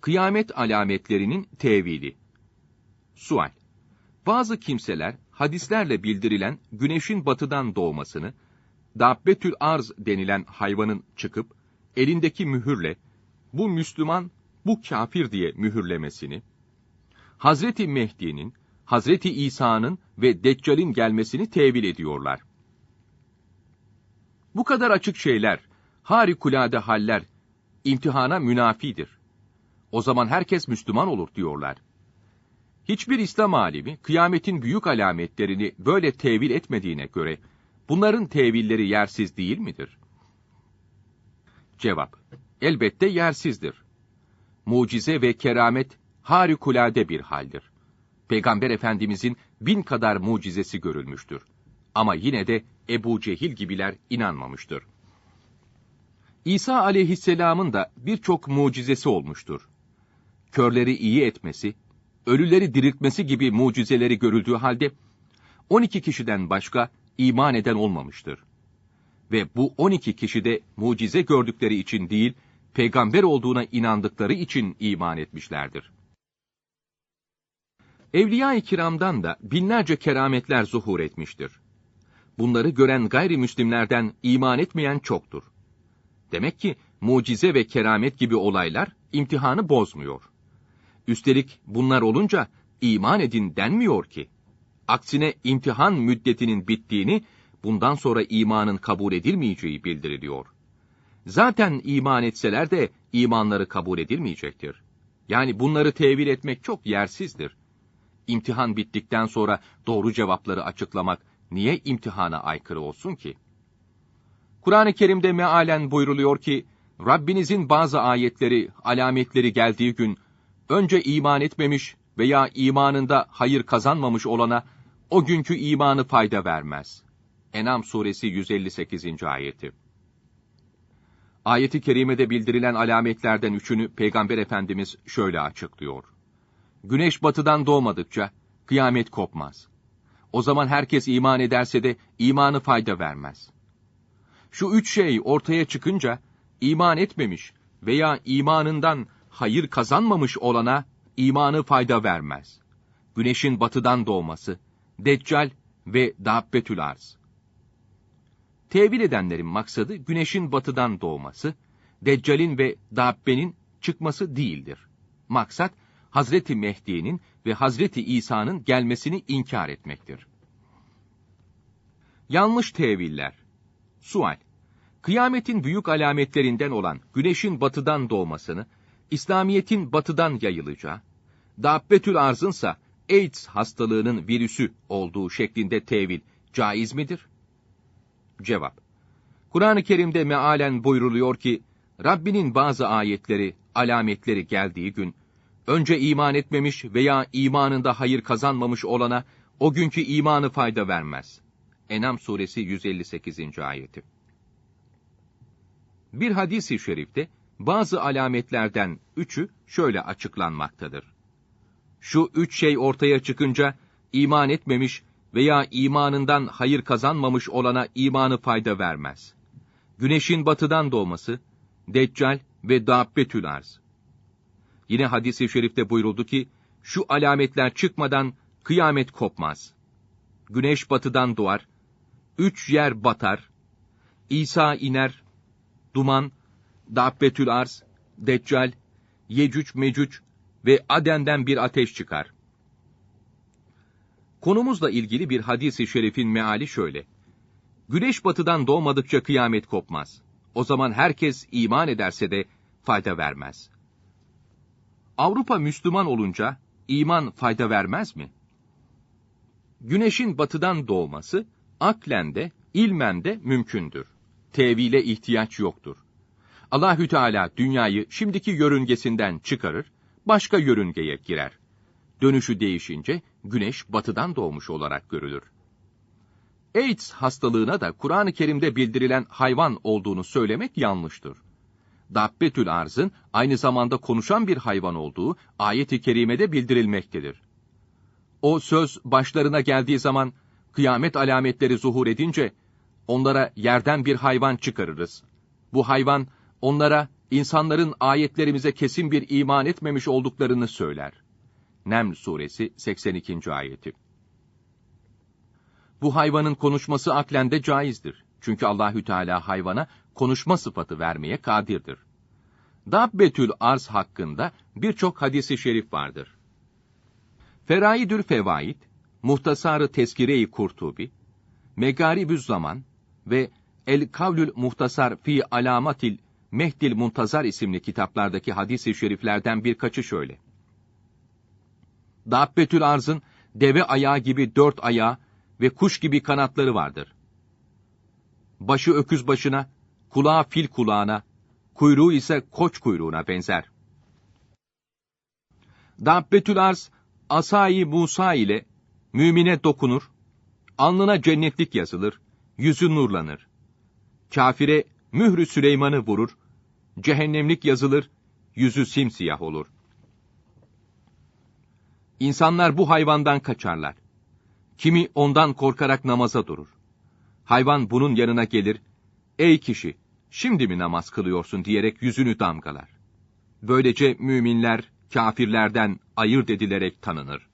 Kıyamet alametlerinin tevili. Sual. Bazı kimseler hadislerle bildirilen güneşin batıdan doğmasını, Dabbetül arz denilen hayvanın çıkıp elindeki mühürle bu Müslüman, bu kafir diye mühürlemesini, Hazreti Mehdi'nin, Hazreti İsa'nın ve Deccal'in gelmesini tevil ediyorlar. Bu kadar açık şeyler, harikulade haller, imtihana münafidir. O zaman herkes Müslüman olur diyorlar. Hiçbir İslam alimi kıyametin büyük alametlerini böyle tevil etmediğine göre bunların tevilleri yersiz değil midir? Cevap: Elbette yersizdir. Mucize ve keramet harikulade bir haldir. Peygamber Efendimizin bin kadar mucizesi görülmüştür. Ama yine de Ebu Cehil gibiler inanmamıştır. İsa aleyhisselamın da birçok mucizesi olmuştur. Körleri iyi etmesi, ölüleri diriltmesi gibi mucizeleri görüldüğü halde, 12 kişiden başka iman eden olmamıştır. Ve bu 12 kişi de mucize gördükleri için değil, peygamber olduğuna inandıkları için iman etmişlerdir. Evliya-i kiramdan da binlerce kerametler zuhur etmiştir. Bunları gören gayrimüslimlerden iman etmeyen çoktur. Demek ki mucize ve keramet gibi olaylar imtihanı bozmuyor. Üstelik bunlar olunca iman edin denmiyor ki. Aksine imtihan müddetinin bittiğini, bundan sonra imanın kabul edilmeyeceği bildiriliyor. Zaten iman etseler de imanları kabul edilmeyecektir. Yani bunları tevil etmek çok yersizdir. İmtihan bittikten sonra doğru cevapları açıklamak niye imtihana aykırı olsun ki? Kur'an-ı Kerim'de mealen buyruluyor ki, Rabbinizin bazı ayetleri, alametleri geldiği gün, önce iman etmemiş veya imanında hayır kazanmamış olana, o günkü imanı fayda vermez. Enam suresi 158. ayeti. Ayeti kerimede bildirilen alametlerden üçünü Peygamber Efendimiz şöyle açıklıyor. Güneş batıdan doğmadıkça kıyamet kopmaz. O zaman herkes iman ederse de imanı fayda vermez. Şu üç şey ortaya çıkınca iman etmemiş veya imanından hayır kazanmamış olana imanı fayda vermez. Güneşin batıdan doğması, Deccal ve Dabbetül Arz. Tevil edenlerin maksadı güneşin batıdan doğması, Deccal'in ve Dabbe'nin çıkması değildir. Maksat, Hazreti Mehdi'nin ve Hazreti İsa'nın gelmesini inkar etmektir. Yanlış teviller. Sual. Kıyametin büyük alametlerinden olan güneşin batıdan doğmasını, İslamiyet'in batıdan yayılacağı, Dabbetül Arz'ınsa AIDS hastalığının virüsü olduğu şeklinde tevil caiz midir? Cevap. Kur'an-ı Kerim'de mealen buyruluyor ki, Rabbinin bazı ayetleri, alametleri geldiği gün, önce iman etmemiş veya imanında hayır kazanmamış olana, o günkü imanı fayda vermez. Enam suresi 158. ayeti. Bir hadisi şerifte, bazı alametlerden üçü şöyle açıklanmaktadır. Şu üç şey ortaya çıkınca, iman etmemiş veya imanından hayır kazanmamış olana imanı fayda vermez. Güneşin batıdan doğması, Deccal ve Dabbetül Arz. Yine hadis-i şerifte buyuruldu ki, şu alametler çıkmadan kıyamet kopmaz. Güneş batıdan doğar, üç yer batar, İsa iner, duman, Dabbetül Arz, Deccal, Yecüc Mecüc ve Aden'den bir ateş çıkar. Konumuzla ilgili bir hadis-i şerifin meali şöyle. Güneş batıdan doğmadıkça kıyamet kopmaz. O zaman herkes iman ederse de fayda vermez. Avrupa Müslüman olunca iman fayda vermez mi? Güneşin batıdan doğması aklen de, ilmen de mümkündür. Tevile ihtiyaç yoktur. Allahü Teala dünyayı şimdiki yörüngesinden çıkarır, başka yörüngeye girer. Dönüşü değişince güneş batıdan doğmuş olarak görülür. AIDS hastalığına da Kur'an-ı Kerim'de bildirilen hayvan olduğunu söylemek yanlıştır. Dabbetül arzın aynı zamanda konuşan bir hayvan olduğu ayet-i kerimede bildirilmektedir. O söz başlarına geldiği zaman kıyamet alametleri zuhur edince onlara yerden bir hayvan çıkarırız. Bu hayvan onlara insanların ayetlerimize kesin bir iman etmemiş olduklarını söyler. Neml suresi 82. ayeti. Bu hayvanın konuşması aklen de caizdir. Çünkü Allahü Teala hayvana konuşma sıfatı vermeye kadirdir. Dabbetül arz hakkında birçok hadisi şerif vardır. Feraidül Fevaid, Muhtasarı Teskire-i Kurtubi, Megaribüz Zaman ve El Kavlül Muhtasar fi Alamatil Mehdil Muntazar isimli kitaplardaki hadis-i şeriflerden birkaçı şöyle. Dabbetül Arz'ın deve ayağı gibi dört ayağı ve kuş gibi kanatları vardır. Başı öküz başına, kulağı fil kulağına, kuyruğu ise koç kuyruğuna benzer. Dabbetül Arz, Asai Musa ile mümine dokunur, alnına cennetlik yazılır, yüzü nurlanır. Kafire mührü Süleyman'ı vurur, cehennemlik yazılır, yüzü simsiyah olur. İnsanlar bu hayvandan kaçarlar. Kimi ondan korkarak namaza durur. Hayvan bunun yanına gelir, ey kişi, şimdi mi namaz kılıyorsun diyerek yüzünü damgalar. Böylece müminler, kafirlerden ayırt edilerek tanınır.